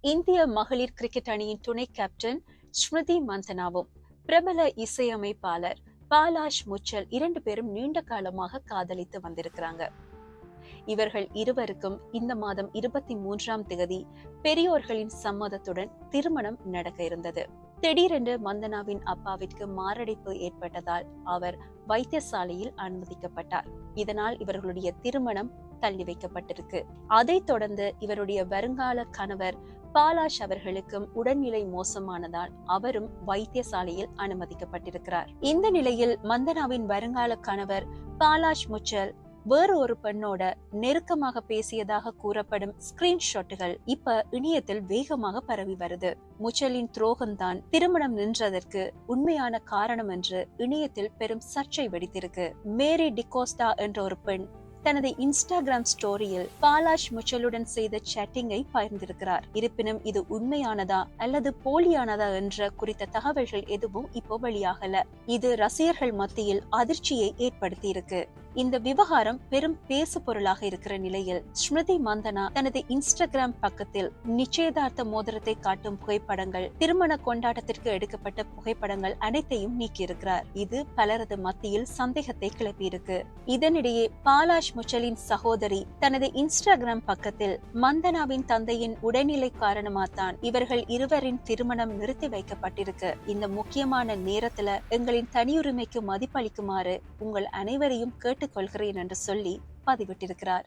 இந்திய மகளிர் கிரிக்கெட் அணியின் துணை கேப்டன் ஸ்மிருதி மந்தனாவும் பிரபல இசையமைப்பாளர் பாலாஷ் முச்சல் இரண்டு பேரும் நீண்ட காலமாக காதலித்து வந்திருக்கிறாங்க. இவர்கள் இருவருக்கும் இந்த மாதம் இருபத்தி மூன்றாம் தேதி பெரியோர்களின் சம்மதத்துடன் திருமணம் நடக்க இருந்தது. திடீரென்று மந்தனாவின் அப்பாவிற்கு மாரடைப்பு ஏற்பட்டதால் அவர் வைத்தியசாலையில் அனுமதிக்கப்பட்டார். இதனால் இவர்களுடைய திருமணம் தள்ளி வைக்கப்பட்டிருக்கு. அதைத் தொடர்ந்து இவருடைய வருங்கால கணவர் பாலாஷ் அவர்களுக்கும் உடல்நிலை மோசமானதால் அவரும் வைத்தியசாலையில் அனுமதிக்கப்பட்டிருக்கிறார். இந்த நிலையில் மந்தனாவின் வருங்கால கணவர் பாலாஷ் முச்சல் வேறு ஒரு பெண்ணோட நெருக்கமாக பேசியதாக கூறப்படும் ஸ்கிரீன்ஷாட்டுகள் இப்ப இணையத்தில் வேகமாக பரவி வருது. முச்சலின் துரோகம்தான் திருமணம் நின்றதற்கு உண்மையான காரணம் என்று இணையத்தில் பெரும் சர்ச்சை வெடித்திருக்கு. மேரி டிகோஸ்டா என்ற ஒரு பெண் தனது இன்ஸ்டாகிராம் ஸ்டோரியில் பாலாஷ் முச்சலுடன் செய்த சேட்டிங்கை பகிர்ந்திருக்கிறார். இருப்பினும் இது உண்மையானதா அல்லது போலியானதா என்ற குறித்த தகவல்கள் எதுவும் இப்போ வெளியாகல. இது ரசிகர்கள் மத்தியில் அதிர்ச்சியை ஏற்படுத்தியிருக்கு. இந்த விவகாரம் பெரும் பேசு பொருளாக இருக்கிற நிலையில் ஸ்மிருதி மந்தனா தனது இன்ஸ்டாகிராம் பக்கத்தில் நிச்சயதார்த்த மோதிரத்தை காட்டும் புகைப்படங்கள் திருமண கொண்டாட்டத்திற்கு எடுக்கப்பட்ட புகைப்படங்கள் அனைத்தையும் நீக்கியிருக்கிறார். இது பலரது மத்தியில் சந்தேகத்தை கிளப்பியிருக்கு. இதனிடையே பாலாஷ் முச்சலின் சகோதரி தனது இன்ஸ்டாகிராம் பக்கத்தில் மந்தனாவின் தந்தையின் உடல்நிலை காரணமாத்தான் இவர்கள் இருவரின் திருமணம் நிறுத்தி வைக்கப்பட்டிருக்கு. இந்த முக்கியமான நேரத்துல எங்களின் தனியுரிமைக்கு மதிப்பளிக்குமாறு உங்கள் அனைவரையும் கேட்டு கேட்டுக்கொள்கிறேன் என்று சொல்லி பதிவிட்டிருக்கிறார்.